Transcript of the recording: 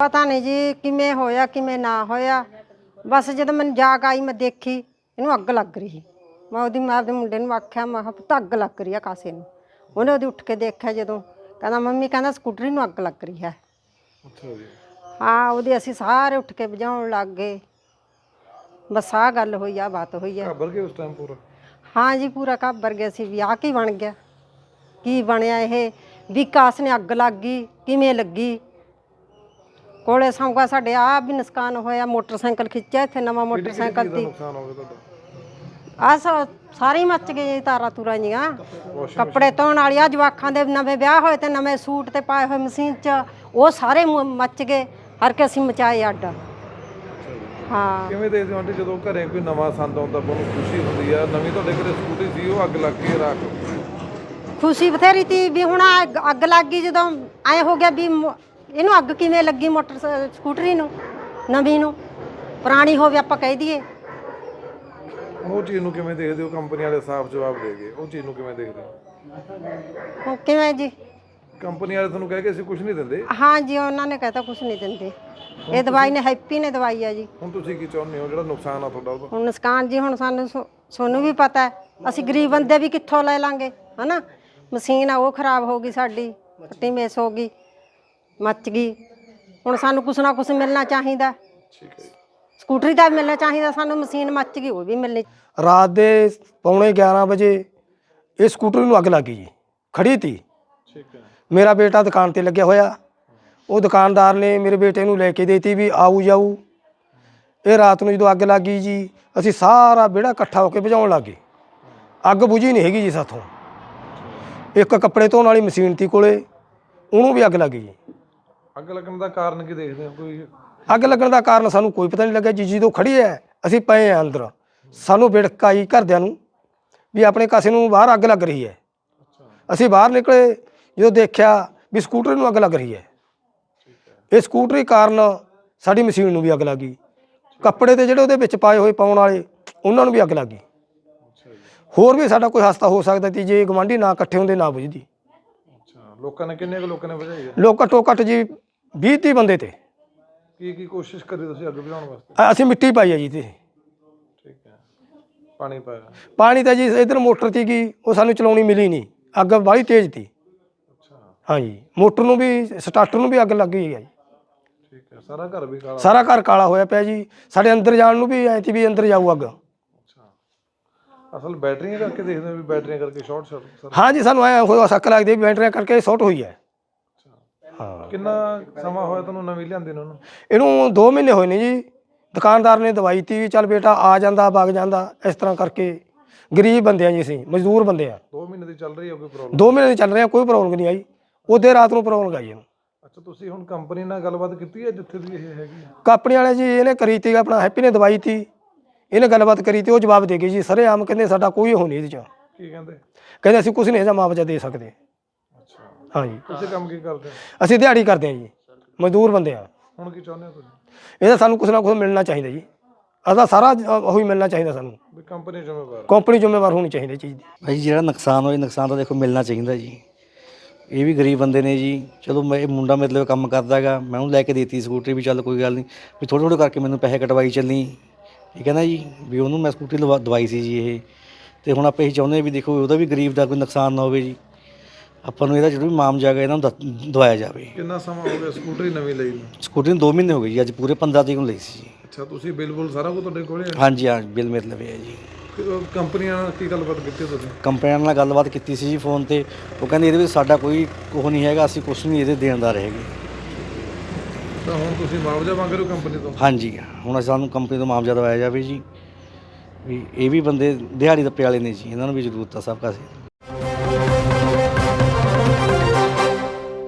ਪਤਾ ਨਹੀਂ ਜੀ ਕਿਵੇਂ ਹੋਇਆ ਕਿਵੇਂ ਨਾ ਹੋਇਆ। ਬਸ ਜਦੋਂ ਮੈਨੂੰ ਜਾਗ ਆਈ ਮੈਂ ਦੇਖੀ ਇਹਨੂੰ ਅੱਗ ਲੱਗ ਰਹੀ ਮੈਂ ਉਹਦੀ ਮਾਂ ਦੇ ਮੁੰਡੇ ਨੂੰ ਆਖਿਆ ਮੈਂ ਕਿਹਾ ਪੁੱਤ ਅੱਗ ਲੱਗ ਰਹੀ ਆ ਕਾਸੇ ਨੂੰ। ਉਹਨੇ ਉਹਦੀ ਉੱਠ ਕੇ ਦੇਖਿਆ ਜਦੋਂ ਕਹਿੰਦਾ ਮੰਮੀ ਕਹਿੰਦਾ ਸਕੂਟਰੀ ਨੂੰ ਅੱਗ ਲੱਗ ਰਹੀ ਹੈ। ਹਾਂ ਉਹਦੇ ਅਸੀਂ ਸਾਰੇ ਉੱਠ ਕੇ ਵਜਾਉਣ ਲੱਗ ਗਏ। ਬਸ ਆਹ ਗੱਲ ਹੋਈ ਆ ਬਾਤ ਹੋਈ ਆ। ਘਾਬਰ ਗਏ ਉਸ ਟਾਈਮ ਪੂਰਾ? ਹਾਂ ਜੀ ਪੂਰਾ ਘਾਬਰ ਗਿਆ ਸੀ ਵੀ ਆਹ ਕੀ ਬਣ ਗਿਆ? ਕੀ ਬਣਿਆ ਇਹ? ਵਿਕਾਸ ਨੇ ਅੱਗ ਲੱਗ ਗਈ ਕਿਵੇਂ ਲੱਗੀ? ਕੋਲੇ ਸੰਗਾ ਸਾਡੇ ਆ ਵੀ ਨੁਕਸਾਨ ਹੋਇਆ ਮੋਟਰਸਾਈਕਲ ਖਿੱਚਿਆ ਇੱਥੇ ਨਵਾਂ ਮੋਟਰਸਾਈਕਲ ਦਾ ਨੁਕਸਾਨ ਹੋ ਗਿਆ ਤੁਹਾਡਾ? ਆ ਸਾ ਸਾਰੇ ਮੱਚ ਗਏ ਜੀ ਤਾਰਾਂ ਤੂਰਾਂ ਜੀਆਂ। ਕੱਪੜੇ ਧੋਣ ਵਾਲੀਆਂ ਜਵਾਖਾਂ ਦੇ ਨਵੇਂ ਵਿਆਹ ਹੋਏ ਤੇ ਨਵੇਂ ਸੂਟ ਤੇ ਪਾਏ ਹੋਏ ਮਸ਼ੀਨ 'ਚ ਉਹ ਸਾਰੇ ਮੁ- ਮੱਚ ਗਏ। ਹਰ ਕੇ ਅਸੀਂ ਮਚਾਏ ਅੱਡ। ਹਾਂ। ਕਿਵੇਂ ਦੇਖਦੇ ਹੋ ਆਂਟੀ ਜਦੋਂ ਘਰੇ ਕੋਈ ਨਵਾਂ ਸੰਦ ਆਉਂਦਾ ਬਹੁਤ ਖੁਸ਼ੀ ਹੁੰਦੀ ਆ। ਨਵੀਂ ਤੁਹਾਡੇ ਘਰੇ ਸਕੂਟੀ ਸੀ ਉਹ ਅੱਗ ਲੱਗ ਕੇ ਰਾਖ ਖੁਸ਼ੀ ਬਥੇਰੀ ਤੀ ਵੀ ਹੁਣ ਆਹ ਅੱਗ- ਅੱਗ ਲੱਗ ਗਈ ਜਦੋਂ ਐ ਹੋ ਗਿਆ ਵੀ ਮੋ- ਇਹਨੂੰ ਅੱਗ ਕਿਵੇਂ ਲੱਗੀ ਮੋਟਰ ਸ- ਸਕੂਟਰੀ ਨੂੰ ਨਵੀਂ ਨੂੰ? ਪੁਰਾਣੀ ਹੋਵੇ ਆਪਾਂ ਕਹਿ ਦਈਏ। ਉਹ ਚੀਜ਼ ਨੂੰ ਕਿਵੇਂ ਦੇਖਦੇ ਹੋ? ਕੰਪਨੀ ਵਾਲੇ ਸਾਫ਼ ਜਵਾਬ ਦੇ ਗਏ। ਉਹ ਚੀਜ਼ ਨੂੰ ਕਿਵੇਂ ਦੇਖਦੇ ਹੋ? ਹੁਣ ਕਿਵੇਂ ਜੀ? ਕੰਪਨੀ ਵਾਲੇ ਤੁਹਾਨੂੰ ਕਹਿ ਕੇ ਅਸੀਂ ਕੁਝ ਨਹੀਂ ਦਿੰਦੇ। ਹਾਂ ਜੀ ਉਹਨਾਂ ਨੇ ਕਹਤਾ ਕੁਝ ਨਹੀਂ ਦਿੰਦੇ। ਇਹ ਦਵਾਈ ਨੇ ਹੈਪੀ ਨੇ ਦਵਾਈ ਆ ਜੀ। ਹੁਣ ਤੁਸੀਂ ਕੀ ਚਾਹੁੰਦੇ ਹੋ? ਜਿਹੜਾ ਨੁਕਸਾਨ ਆ ਤੁਹਾਡਾ ਉਹਦਾ? ਹੁਣ ਨੁਕਸਾਨ ਜੀ ਹੁਣ ਸਾਨੂੰ ਸੋ- ਸਾਨੂੰ ਵੀ ਪਤਾ ਹੈ। ਅਸੀਂ ਗਰੀਬ ਬੰਦੇ ਵੀ ਕਿੱਥੋਂ ਲੈ ਲਾਂਗੇ ਹਨਾ? ਮਸ਼ੀਨ ਆ ਉਹ ਖਰਾਬ ਹੋ ਗਈ ਸਾਡੀ ਪੱਟੀ ਮੇਸ ਹੋ ਗਈ। ਮੱਚ ਗਈ। ਹੁਣ ਸਾਨੂੰ ਕੁਛ ਨਾ ਕੁਛ ਮਿਲਣਾ ਚਾਹੀਦਾ। ਠੀਕ ਹੈ ਜੀ। ਸਕੂਟਰੀ ਦਾ ਵੀ ਮਿਲਣਾ ਚਾਹੀਦਾ ਸਾਨੂੰ ਮਸ਼ੀਨ ਮੱਚ ਗਈ ਉਹ ਵੀ ਮਿਲਣੀ। ਰਾਤ ਦੇ ਪੌਣੇ 11 ਵਜੇ ਇਹ ਸਕੂਟਰ ਨੂੰ ਅੱਗ ਲੱਗ ਗਈ ਜੀ ਖੜੀ ਤੀ। ਠੀਕ ਹੈ। ਮੇਰਾ ਬੇਟਾ ਦੁਕਾਨ ਤੇ ਲੱਗਿਆ ਹੋਇਆ। ਉਹ ਦੁਕਾਨਦਾਰ ਨੇ ਮੇਰੇ ਬੇਟੇ ਨੂੰ ਲੈ ਕੇ ਦੇਤੀ ਵੀ ਆਊ ਜਾਊ। ਇਹ ਰਾਤ ਨੂੰ ਜਦੋਂ ਅੱਗ ਲੱਗ ਗਈ ਜੀ ਅਸੀਂ ਸਾਰਾ ਵਿਹੜਾ ਇਕੱਠਾ ਹੋ ਕੇ ਬੁਝਾਉਣ ਲੱਗ ਗਏ। ਅੱਗ ਬੁਝੀ ਨਹੀਂ ਹੈਗੀ ਜੀ ਸਾਥੋਂ। ਇੱਕ ਕੱਪੜੇ ਧੋਣ ਵਾਲੀ ਮਸ਼ੀਨ ਤੀ ਕੋਲੇ ਉਹਨੂੰ ਵੀ ਅੱਗ ਲੱਗ ਗਈ ਜੀ। ਅੱਗ ਲੱਗਣ ਦਾ ਕਾਰਨ ਕੀ ਦੇਖਦੇ ਹੋ ਕੋਈ? ਅੱਗ ਲੱਗਣ ਦਾ ਕਾਰਨ ਸਾਨੂੰ ਕੋਈ ਪਤਾ ਨਹੀਂ ਲੱਗਿਆ ਜੀ ਜਦੋਂ ਖੜੀ ਹੈ ਅਸੀਂ ਪਏ ਆ ਅੰਦਰ। ਸਾਨੂੰ ਵਿੜਕ ਆਈ ਘਰਦਿਆਂ ਨੂੰ ਵੀ ਆਪਣੇ ਕਾਸੇ ਨੂੰ ਬਾਹਰ ਅੱਗ ਲੱਗ ਰਹੀ ਹੈ ਅਸੀਂ ਬਾਹਰ ਨਿਕਲੇ ਜਦੋਂ ਦੇਖਿਆ ਵੀ ਸਕੂਟਰ ਨੂੰ ਅੱਗ ਲੱਗ ਰਹੀ ਹੈ ਇਹ ਸਕੂਟਰੀ ਕਾਰਨ ਸਾਡੀ ਮਸ਼ੀਨ ਨੂੰ ਵੀ ਅੱਗ ਲੱਗ ਗਈ। ਕੱਪੜੇ ਤੇ ਜਿਹੜੇ ਉਹਦੇ ਵਿੱਚ ਪਾਏ ਹੋਏ ਪਾਉਣ ਵਾਲੇ ਉਹਨਾਂ ਨੂੰ ਵੀ ਅੱਗ ਲੱਗ ਗਈ। ਹੋਰ ਵੀ ਸਾਡਾ ਕੋਈ ਹਸਤਾ ਹੋ ਸਕਦਾ ਸੀ ਜੇ ਗਵਾਂਢੀ ਨਾ ਇਕੱਠੇ ਹੁੰਦੇ ਨਾ ਬੁਝਦੀ। ਲੋਕਾਂ ਨੇ ਕਿੰਨੇ ਕੁ ਲੋਕਾਂ ਨੇ ਭਜਾਈ ਹੈ ਲੋਕ ਘੱਟੋ ਘੱਟ ਜੀ 20 30 ਬੰਦੇ ਤੇ। ਕੀ ਕੀ ਕੋਸ਼ਿਸ਼ ਕਰੀ ਤੁਸੀਂ ਅੱਗ ਬੁਝਾਉਣ ਵਾਸਤੇ? ਅ- ਅਸੀਂ ਮਿੱਟੀ ਪਾਈ ਹੈ ਜੀ ਤੇ ਠੀਕ ਹੈ। ਪਾਣੀ ਪਾਇਆ। ਪਾਣੀ ਤਾਂ ਜੀ ਇਧਰ ਮੋਟਰ ਤੀ ਗਈ ਉਹ ਸਾਨੂੰ ਚਲਾਉਣੀ ਮਿਲੀ ਨਹੀਂ। ਅੱਗ ਬਾਹਲੀ ਤੇਜ਼ ਤੀ। ਅੱਛਾ। ਹਾਂਜੀ। ਮੋਟਰ ਨੂੰ ਵੀ ਸਟਾਰਟਰ ਨੂੰ ਵੀ ਅੱਗ ਲੱਗ ਗਈ ਹੈ ਜੀ। ਠੀਕ ਹੈ। ਸਾਰਾ ਘਰ ਵੀ ਕਾਲਾ। ਸਾਰਾ ਘਰ ਕਾਲਾ ਹੋਇਆ ਪਿਆ ਜੀ। ਸਾਡੇ ਅੰਦਰ ਜਾਣ ਨੂੰ ਵੀ ਐ ਤੀ ਵੀ ਅੰਦਰ ਜਾਊ ਅੱਗ। ਅਸਲ ਬੈਟਰੀਆਂ ਕਰਕੇ ਦੇਖਦੇ ਹੋ ਵੀ ਬੈਟਰੀਆਂ ਕਰਕੇ ਸ਼ਾਰਟ ਸਰਕਟ ਹਾਂਜੀ ਸਾਨੂੰ ਐ ਹੋਇਆ ਸ਼ੱਕ ਲੱਗਦੀ ਵੀ ਬੈਟਰੀਆਂ ਕਰਕੇ ਸ਼ਾਰਟ ਹੋਈ ਹੈ। ਹਾਂ ਕਿੰਨਾ ਸਮਾਂ ਹੋਇਆ ਤੁਹਾਨੂੰ ਨਵੀਂ ਲਿਆਂਦੀ ਨੂੰ ਇਹਨੂੰ 2 ਮਹੀਨੇ ਹੋਏ ਨੇ ਜੀ। ਦੁਕਾਨਦਾਰ ਨੇ ਦਵਾਈ ਤੀ ਵੀ ਚੱਲ ਬੇਟਾ ਆ ਜਾਂਦਾ ਵਗ ਜਾਂਦਾ ਇਸ ਤਰ੍ਹਾਂ ਕਰਕੇ। ਗਰੀਬ ਬੰਦੇ ਆ ਜੀ ਅਸੀਂ ਮਜ਼ਦੂਰ ਬੰਦੇ ਆ। 2 ਮਹੀਨੇ ਦੀ ਚੱਲ ਰਹੀ ਹੈ ਕੋਈ ਪ੍ਰੋਬਲਮ 2 ਮਹੀਨੇ ਦੀ ਚੱਲ ਰਿਹਾ ਕੋਈ ਪ੍ਰੋਬਲਮ ਨਹੀਂ ਆਈ। ਉਹਦੇ ਰਾਤ ਨੂੰ ਪ੍ਰੋਬਲਮ ਆਈ ਇਹਨੂੰ। ਅੱਛਾ ਤੁਸੀਂ ਹੁਣ ਕੰਪਨੀ ਨਾਲ ਗੱਲਬਾਤ ਕੀਤੀ ਹੈ ਜਿੱਥੇ ਦੀ ਇਹ ਹੈਗੀ ਹੈ? ਕੰਪਨੀ ਵਾਲੇ ਜੀ ਇਹਨੇ ਕਰੀ ਤੀ ਆਪਣਾ ਹੈਪੀ ਨੇ ਦਵਾਈ ਤੀ। ਇਹਨੇ ਗੱਲਬਾਤ ਕਰੀ ਤੇ ਉਹ ਜਵਾਬ ਦੇ ਗਏ ਜੀ ਸਾਰੇ ਆਮ ਕਹਿੰਦੇ ਸਾਡਾ ਕੋਈ ਹੋ ਨਹੀਂ ਇਹਦੇ ਚ। ਕੀ ਕਹਿੰਦੇ? ਕਹਿੰਦੇ ਅਸੀਂ ਕੁਝ ਨਹੀਂ ਇਹਦਾ ਮੁਆਵਜ਼ਾ ਦੇ ਸਕਦੇ। ਅੱਛਾ। ਹਾਂਜੀ। ਤੁਸੀਂ ਕੰਮ ਕੀ ਕਰਦੇ ਹੋ? ਅਸੀਂ ਦਿਹਾੜੀ ਕਰਦੇ ਹਾਂ ਜੀ ਮਜ਼ਦੂਰ ਬੰਦੇ ਆ ਹੁਣ ਕੀ ਚਾਹੁੰਦੇ ਹੋ ਤੁਸੀਂ? ਇਹਦਾ ਸਾਨੂੰ ਕੁਝ ਨਾ ਕੁਝ ਮਿਲਣਾ ਚਾਹੀਦਾ ਜੀ। ਅਦਾ ਸਾਰਾ ਉਹੀ ਮਿਲਣਾ ਚਾਹੀਦਾ ਸਾਨੂੰ। ਵੀ ਕੰਪਨੀ ਜ਼ਿੰਮੇਵਾਰ ਕੰਪਨੀ ਜ਼ਿੰਮੇਵਾਰ ਹੋਣੀ ਚਾਹੀਦੀ ਇਹ ਚੀਜ਼ ਦੀ ਭਾਈ ਜਿਹੜਾ ਨੁਕਸਾਨ ਹੋਇਆ ਨੁਕਸਾਨ ਤਾਂ ਦੇਖੋ ਮਿਲਣਾ ਚਾਹੀਦਾ ਜੀ। ਇਹ ਵੀ ਗਰੀਬ ਬੰਦੇ ਨੇ ਜੀ। ਚਲੋ ਮੈਂ ਇਹ ਮੁੰਡਾ ਮਤਲਬ ਕੰਮ ਕਰਦਾ ਹੈਗਾ। ਮੈਂ ਉਹਨੂੰ ਲੈ ਕੇ ਦੇਤੀ ਸਕੂਟਰੀ ਵੀ ਚੱਲ ਕੋਈ ਗੱਲ ਨਹੀਂ। ਵੀ ਥੋੜ੍ਹੇ ਥੋੜ੍ਹੇ ਕਰਕੇ ਮੈਨੂੰ ਪੈਸੇ ਕਟਵਾਈ ਚੱਲੀ। ਠੀਕ ਹੈ ਨਾ ਜੀ ਵੀ ਉਹਨੂੰ ਮੈਂ ਸਕੂਟਰੀ ਲਵਾ ਦਵਾਈ ਸੀ ਜੀ ਇਹ। ਤੇ ਹੁਣ ਆਪਾਂ ਇਹ ਚਾਹੁੰਦੇ ਹਾਂ ਵੀ ਦੇਖੋ ਉਹਦਾ ਵੀ ਗਰੀਬ ਦਾ ਕੋਈ ਨੁਕਸਾਨ ਨਾ ਹੋਵੇ ਜੀ। ਆਪਾਂ ਨੂੰ ਇਹਦਾ ਜਿਹੜਾ ਵੀ ਮਾਮਜਾ ਹੈਗਾ ਇਹਨਾਂ ਨੂੰ ਦ- ਦਵਾਇਆ ਜਾਵੇ। ਕਿੰਨਾ ਸਮਾਂ ਹੋ ਗਿਆ ਸਕੂਟਰੀ ਨਵੀਂ ਲਈ ਨੂੰ? ਸਕੂਟਰੀ ਨੂੰ 2 ਮਹੀਨੇ ਹੋ ਗਏ ਜੀ ਅੱਜ ਪੂਰੇ 15 ਤਰੀਕ ਨੂੰ ਲਈ ਸੀ ਜੀ। ਅੱਛਾ ਤੁਸੀਂ ਬਿੱਲ ਬੁੱਲ ਸਾਰਾ ਕੁਝ ਤੁਹਾਡੇ ਕੋਲੇ ਹੈ? ਹਾਂਜੀ ਹਾਂ ਬਿੱਲ ਮੇਰੇ ਲਵੇ ਹੈ ਜੀ। ਤੇ ਉਹ ਕੰਪਨੀਆਂ ਨਾਲ ਕੀ ਗੱਲਬਾਤ ਕੀਤੀ ਤੁਸੀਂ? ਕੰਪਨੀਆਂ ਨਾਲ ਗੱਲਬਾਤ ਕੀਤੀ ਸੀ ਜੀ ਫੋਨ ਤੇ। ਉਹ ਕਹਿੰਦੇ ਇਹਦੇ ਵਿੱਚ ਸਾਡਾ ਕੋਈ ਉਹ ਨਹੀਂ ਹੈਗਾ ਅਸੀਂ ਕੁਝ ਨਹੀਂ ਇਹਦੇ ਦੇਣਦਾਰ ਹੈਗੇ। ਤਾਂ ਹੁਣ ਤੁਸੀਂ ਮੁਆਵਜ਼ਾ ਮੰਗ ਰਹੇ ਹੋ ਕੰਪਨੀ ਤੋਂ? ਹਾਂਜੀ, ਹੁਣ ਸਾਨੂੰ ਕੰਪਨੀ ਤੋਂ ਮੁਆਵਜ਼ਾ ਦਵਾਇਆ ਜਾਵੇ ਜੀ। ਵੀ ਇਹ ਵੀ ਬੰਦੇ ਦਿਹਾੜੀ ਦੱਪੇ ਵਾਲੇ ਨੇ ਜੀ, ਇਹਨਾਂ ਨੂੰ ਵੀ ਜ਼ਰੂਰਤ ਆ ਸਭ ਕਾਸੇ